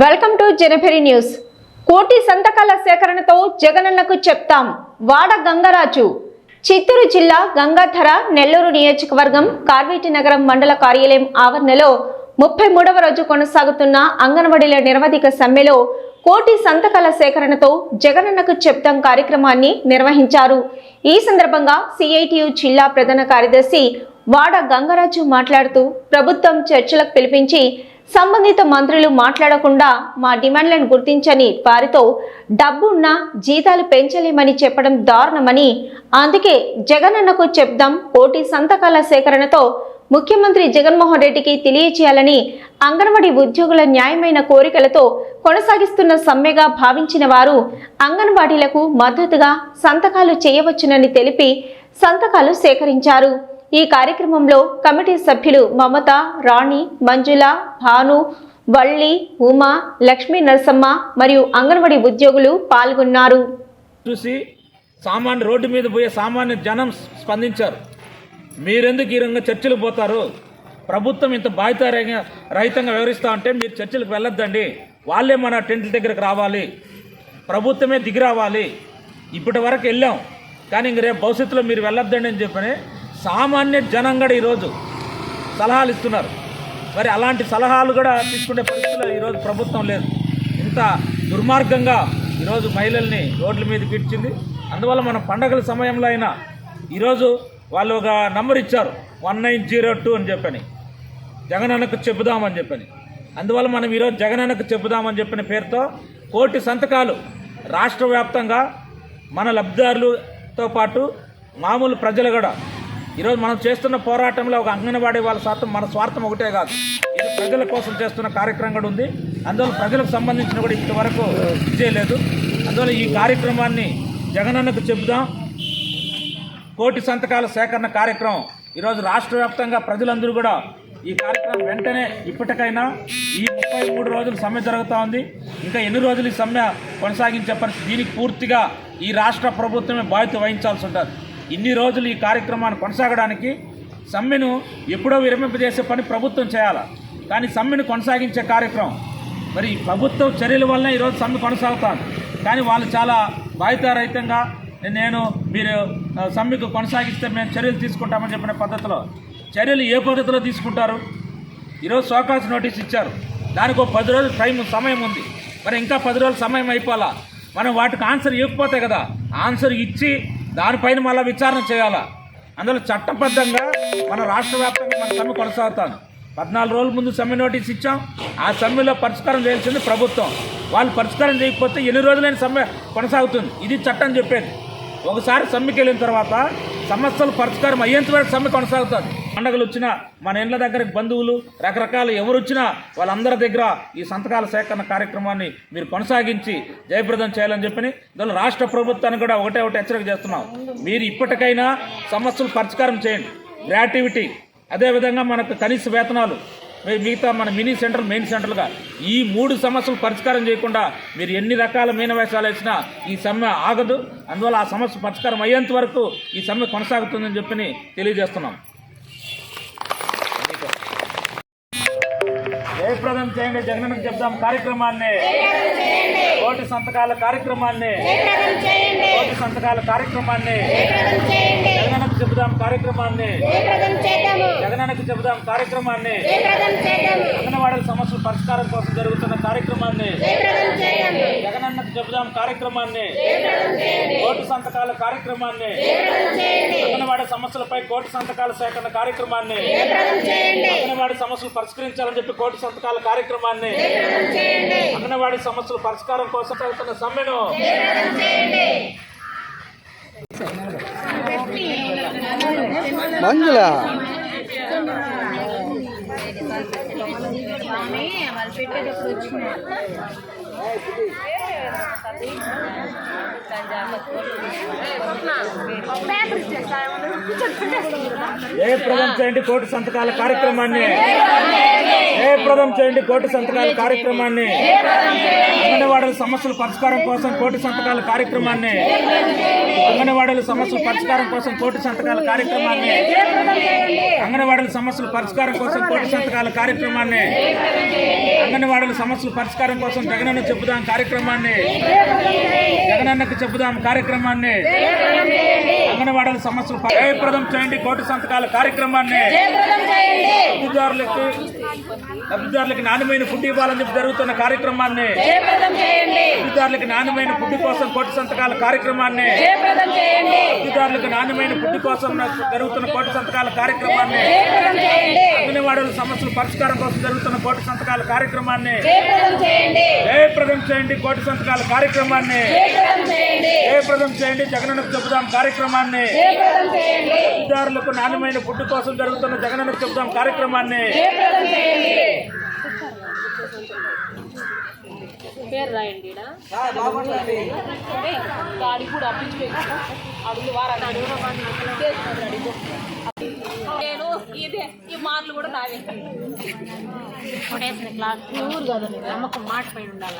Welcome to జనభరి news. కోటి సంతకాల సేకరణతో జగనన్నకు చెప్తాం వాడ గంగరాజు. చిత్తూరు జిల్లా గంగాధర నెల్లూరు నియోజకవర్గం కార్వేటి నగరం మండల కార్యాలయం ఆవరణలో ముప్పై మూడవ రోజు కొనసాగుతున్న అంగన్వాడీల నిరవధిక సమ్మెలో కోటి సంతకాల సేకరణతో జగనన్నకు చెప్తాం కార్యక్రమాన్ని నిర్వహించారు. ఈ సందర్భంగా సిఐటియు జిల్లా ప్రధాన కార్యదర్శి వాడ గంగరాజు మాట్లాడుతూ ప్రభుత్వం చర్చలకు పిలిపించి సంబంధిత మంత్రులు మాట్లాడకుండా మా డిమాండ్లను గుర్తించని వారితో డబ్బున్నా జీతాలు పెంచలేమని చెప్పడం దారుణమని అందుకే జగనన్నకు చెప్దాం కోటి సంతకాల సేకరణతో ముఖ్యమంత్రి జగన్మోహన్ రెడ్డికి తెలియచేయాలని అంగన్వాడీ ఉద్యోగుల న్యాయమైన కోరికలతో కొనసాగిస్తున్న సమ్మెగా భావించిన వారు అంగన్వాడీలకు మద్దతుగా సంతకాలు చేయవచ్చునని తెలిపి సంతకాలు సేకరించారు. ఈ కార్యక్రమంలో కమిటీ సభ్యులు మమత రాణి మంజుల భాను వల్లి ఉమా లక్ష్మీ నరసమ్మ మరియు అంగన్వాడీ ఉద్యోగులు పాల్గొన్నారు. చూసి సామాన్య రోడ్డు మీద పోయే సామాన్య జనం స్పందించారు. మీరెందుకు ఈ రంగం చర్చలు పోతారు? ప్రభుత్వం ఇంత బాధ్యత రహితంగా వివరిస్తా ఉంటే మీరు చర్చలకు వెళ్ళొద్దండి. వాళ్ళే మన టెంట్ల దగ్గరకు రావాలి. ప్రభుత్వమే దిగి రావాలి. ఇప్పటి వరకు వెళ్ళాం. కానీ ఇంక రేపు భవిష్యత్తులో మీరు వెళ్ళొద్దండి అని చెప్పని సామాన్య జనం కూడా ఈరోజు సలహాలు ఇస్తున్నారు. మరి అలాంటి సలహాలు కూడా తీసుకునే పరిస్థితిలో ఈరోజు ప్రభుత్వం లేదు. ఇంత దుర్మార్గంగా ఈరోజు మహిళల్ని రోడ్ల మీదకి ఇచ్చింది అందువల్ల మన పండగల సమయంలో అయినా ఈరోజు వాళ్ళు ఒక నంబర్ ఇచ్చారు. వన్ నైన్ జీరో టూ అని చెప్పని. జగనన్నకు చెబుదామని చెప్పని. అందువల్ల మనం ఈరోజు జగనన్నకు చెబుదామని చెప్పిన పేరుతో కోటి సంతకాలు రాష్ట్ర వ్యాప్తంగా మన లబ్ధిదారులతో పాటు మామూలు ప్రజలు కూడా ఈరోజు మనం చేస్తున్న పోరాటంలో ఒక అంగన్వాడీ వాళ్ళ స్వార్థం మన స్వార్థం ఒకటే కాదు. ఇది ప్రజల కోసం చేస్తున్న కార్యక్రమం కూడా ఉంది. అందువల్ల ప్రజలకు సంబంధించిన కూడా ఇప్పటి వరకు చేయలేదు అందువల్ల ఈ కార్యక్రమాన్ని జగనన్నకు చెబుదాం. కోటి సంతకాల సేకరణ కార్యక్రమం. ఈరోజు రాష్ట్ర వ్యాప్తంగా ప్రజలందరూ కూడా ఈ కార్యక్రమం వెంటనే ఇప్పటికైనా ఈ ముప్పై మూడు రోజులు సమ్మె జరుగుతూ ఉంది. ఇంకా ఎన్ని రోజులు ఈ సమ్మె కొనసాగించే పరిస్థితి? దీనికి పూర్తిగా ఈ రాష్ట్ర ప్రభుత్వమే బాధ్యత వహించాల్సి ఉంటుంది. ఇన్ని రోజులు ఈ కార్యక్రమాన్ని కొనసాగడానికి సమ్మెను ఎప్పుడో విరమింపజేసే పని ప్రభుత్వం చేయాలి? కానీ సమ్మెను కొనసాగించే కార్యక్రమం. మరి ప్రభుత్వం ప్రభుత్వ చర్యల వల్ల ఈరోజు సమ్మె కొనసాగుతాను కానీ వాళ్ళు చాలా బాధ్యతారహితంగా నేను మీరు సమ్మెకు కొనసాగిస్తే మేము చర్యలు తీసుకుంటామని చెప్పిన పద్ధతిలో చర్యలు ఏ పద్ధతిలో తీసుకుంటారు? ఈరోజు సోకాస్ నోటీస్ ఇచ్చారు. దానికి ఒక పది రోజులు టైం సమయం ఉంది. మరి ఇంకా పది రోజులు సమయం అయిపోవాలా మనం వాటికి ఆన్సర్ ఇవ్వకపోతే కదా ఆన్సర్ ఇచ్చి దానిపైన మళ్ళీ విచారణ చేయాలా? అందులో చట్టబద్ధంగా మన రాష్ట్ర వ్యాప్తంగా మన సమ్మె కొనసాగుతాను. పద్నాలుగు రోజుల ముందు సమ్మె నోటీస్ ఇచ్చాం. ఆ సమ్మెలో పరిష్కారం చేయాల్సింది ప్రభుత్వం. వాళ్ళు పరిష్కారం చేయకపోతే ఎన్ని రోజులైన సమ్మె కొనసాగుతుంది. ఇది చట్టం చెప్పేది. ఒకసారి సమ్మెకి వెళ్ళిన తర్వాత సమస్యలు పరిష్కారం అయ్యేంత వరకు సమ్మె కొనసాగుతుంది. పండగలు వచ్చినా మన ఇండ్ల దగ్గరకు బంధువులు రకరకాలు ఎవరు వచ్చినా వాళ్ళందరి దగ్గర ఈ సంతకాల సేకరణ కార్యక్రమాన్ని మీరు కొనసాగించి జయప్రదం చేయాలని చెప్పని దాని రాష్ట్ర ప్రభుత్వాన్ని కూడా ఒకటే ఒకటి హెచ్చరిక చేస్తున్నాం. మీరు ఇప్పటికైనా సమస్యలు పరిష్కారం చేయండి. గ్రాటివిటీ అదేవిధంగా మనకు కనీస వేతనాలు మిగతా మన మినీ సెంటర్ మెయిన్ సెంటర్లుగా ఈ మూడు సమస్యలు పరిష్కారం చేయకుండా మీరు ఎన్ని రకాల మీనవేషాలు వేసినా ఈ సమ్మె ఆగదు. అందువల్ల ఆ సమస్య పరిష్కారం అయ్యేంత వరకు ఈ సమ్మె కొనసాగుతుందని చెప్పి తెలియజేస్తున్నాం. జయప్రదం చేయండి జగనన్నకు చెప్దాం కార్యక్రమాన్ని. కోటి సంతకాల కార్యక్రమాన్ని. కోటి సంతకాల కార్యక్రమాన్ని. జగనన్నకు చెబుదాం కార్యక్రమాన్ని. జగనన్నకు చెబుదాం కార్యక్రమాన్ని. అంగన్వాడల సమస్యల పరిష్కారం కోసం జరుగుతున్న కార్యక్రమాన్ని. జగనన్నకు చెబుదాం కార్యక్రమాన్ని. కోటి సంతకాల కార్యక్రమాన్ని అంగన్వాడీ సమస్యలపై కోటి సంతకాల సేకరణ కార్యక్రమాన్ని అంగన్వాడీ సమస్యలు పరిష్కరించాలని చెప్పి కోటి సంతకాల కార్యక్రమాన్ని అంగన్వాడీ సమస్యల పరిష్కారం కోసం జరుగుతున్న సమ్మెను మంజుల. వాళ్ళు పెట్టేటప్పుడు వచ్చినాయి ఏ చేయండి కోటి సంతకాల కార్యక్రమాన్ని జయప్రదం చేయండి కోటి సంతకాల కార్యక్రమాన్ని. అంగన్వాడల సమస్యల పరిష్కారం కోసం కోటి సంతకాల కార్యక్రమాన్ని. అంగన్వాడల సమస్యల పరిష్కారం కోసం కోటి సంతకాల కార్యక్రమాన్ని. అంగన్వాడల సమస్యల పరిష్కారం కోసం కోటి సంతకాల కార్యక్రమాన్ని. అంగన్వాడల సమస్యల పరిష్కారం కోసం జగనన్న చెబుదాం కార్యక్రమాన్ని. జగనన్నకు చెబుదాం కార్యక్రమాన్ని. అంగన్వాడల సమస్యలు ప- జయప్రదం చేయండి కోటి సంతకాల కార్యక్రమాన్ని. లబ్ధిదారులకి లబ్ధిదారులకి నాణ్యమైన ఫుడ్ ఇవ్వాలని చెప్పి జరుగుతున్న కార్యక్రమాన్ని లబ్ధిదారులకి నాణ్యమైన ఫుడ్ కోసం కోటి సంతకాల కార్యక్రమాన్ని లబ్ధిదారులకు నాణ్యమైన ఫుడ్ కోసం జరుగుతున్న కోటి సంతకాల కార్యక్రమాన్ని అంగన్వాడీల సమస్యల పరిష్కారం కోసం జరుగుతున్న కోటి సంతకాల కార్యక్రమాన్ని జయప్రదం చేయండి. కోటి సంతకాల కార్యక్రమాన్ని జయప్రదం చేయండి. జగనన్నకు చెబుదాం కార్యక్రమాన్ని లబ్ధిదారులకు నాణ్యమైన ఫుడ్ కోసం జరుగుతున్న జగనన్నకు చెబుదాం కార్యక్రమాన్ని పేరు రాయండి. గాడి కూడా అప్పించుకో అడుగు వారాలు నేను ఇదే ఈ మాటలు కూడా కొట్టేసిన క్లాస్. ఊరు కదా నమ్మకం మాట పైన ఉండాలి.